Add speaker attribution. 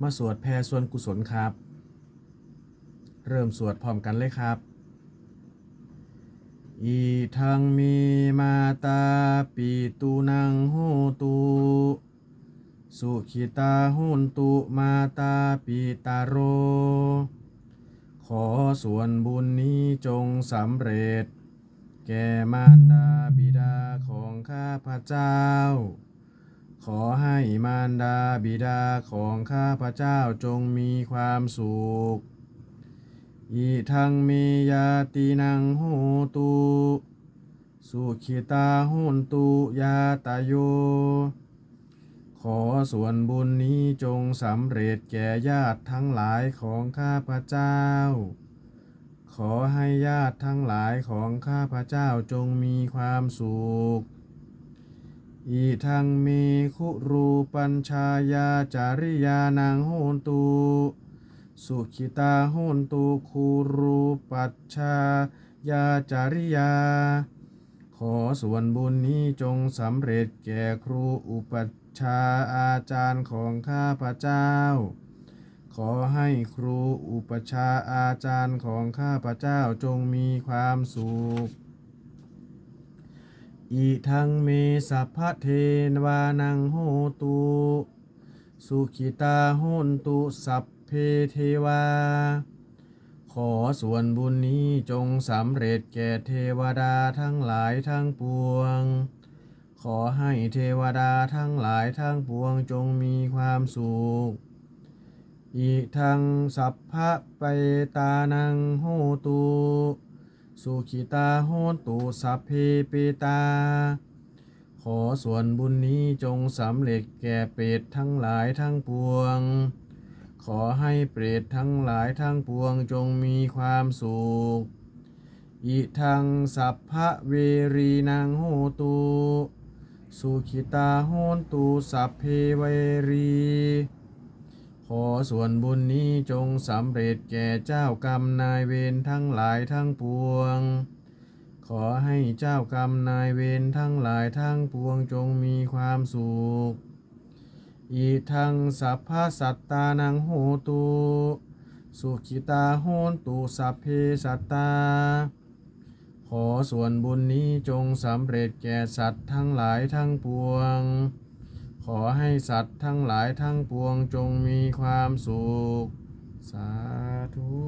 Speaker 1: มาสวดแผ่ส่วนกุศลครับ เริ่มสวดพร้อมกันเลยครับอีทังมีมาตาปีตูนังโหตุสุขิตาหุนตุมาตาปิตาโร ขอส่วนบุญนี้จงสำเร็จ แก่มารดาบิดาของข้าพเจ้า ขอให้มารดาบิดาของข้าพเจ้าจงมีความสุขอีทังมียาตินังโหตุ สุขิตาหุนตุยาตาโย ขอส่วนบุญนี้จงสำเร็จแก่ญาติทั้งหลายของข้าพเจ้า ขอให้ญาติทั้งหลายของข้าพเจ้าจงมีความสุข อีทังมีคุรูปัญชายาจาริยานังโหนตุสุขิตาโหนตุคูรูปัชชายาจาริยา ขอส่วนบุญนี้จงสำเร็จแก่ครูอุปัชฌาอาจารย์ของข้าพเจ้า ขอให้ครูอุปชาอาจารย์ของข้าพเจ้าจงมีความสุข อีทังเมสัพพะเทนวานังโหตุสุขิตาโหนตุสัพเพเทวา ขอส่วนบุญนี้จงสำเร็จแก่เทวดาทั้งหลายทั้งปวง ขอให้เทวดาทั้งหลายทั้งปวงจงมีความสุขอีกทั้งสัพพะไปตานังโหตุ สุขิตาโหตุสัพเพเปตา ขอส่วนบุญนี้จงสำเร็จแก่เปรตทั้งหลายทั้งปวง ขอให้เปรตทั้งหลายทั้งปวงจงมีความสุข อิทังสัพพะเวรีนังโหตุสุขิตาโหนตุสัพเพเวรี ขอส่วนบุญนี้จงสำเร็จแก่เจ้ากรรมนายเวรทั้งหลายทั้งปวง ขอให้เจ้ากรรมนายเวรทั้งหลายทั้งปวงจงมีความสุข อีทังสัพพสัตตานังโหตุสุขิตาโหนตุสัพเพสัตตา ขอส่วนบุญนี้จงสำเร็จแก่สัตว์ทั้งหลายทั้งปวง ขอให้สัตว์ทั้งหลายทั้งปวงจงมีความสุข สาธุ